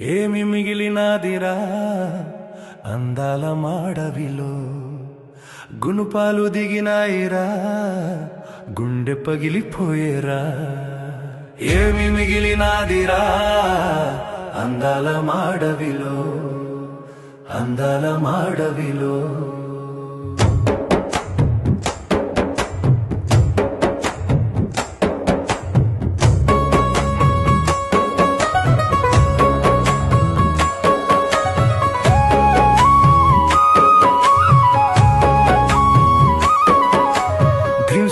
ఏమి మిగిలినాదిరా? అందాల మాడవిలో గుణపాలు దిగినాయిరా? గుండె పగిలిపోయేరా? ఏమి మిగిలినాదిరా? అందాల మాడవిలో అందాల మాడవిలో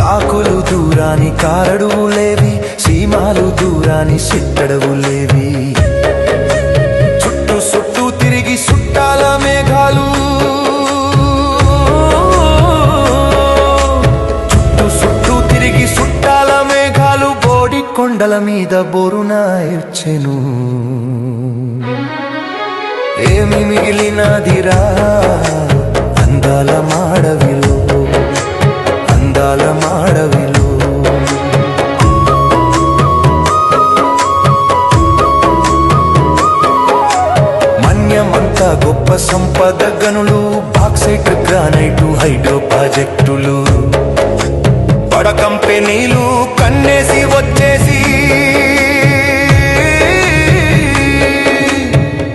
చాకులు దూరాని కారడువులేవి సీమాలు దూరాని సిట్టడవులేవి చుట్టూ చుట్టూ తిరిగి సుట్టాల మేఘాలు. చుట్టూ చుట్టూ తిరిగి సుట్టాల మేఘాలు బోడి కొండల మీద బోరునాయర్చెను ఏమి మిగిలినదిరా? అందాల మాడవిలో అందాల గొప్ప సంపద గనులు బాక్సైట్ గ్రానైట్ హైడ్రో ప్రాజెక్టులు పడ కంపెనీలు కన్నేసి వచ్చేసి.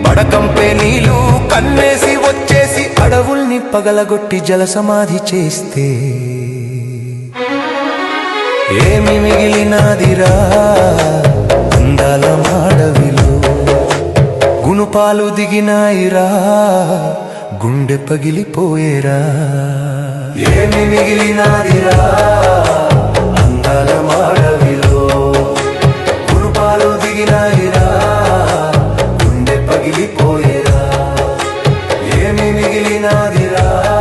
పడ కంపెనీలు కన్నేసి వచ్చేసి అడవుల్ని పగలగొట్టి జల సమాధి చేస్తే. ఏమి మిగిలినాదిరా? దీపాలు దిగినాయిరా గుండె పగిలిపోయేరా. ఏమి మిగిలినాదిరా గుండె పగిలిపోయేరా. ఏమి మిగిలినాదిరా.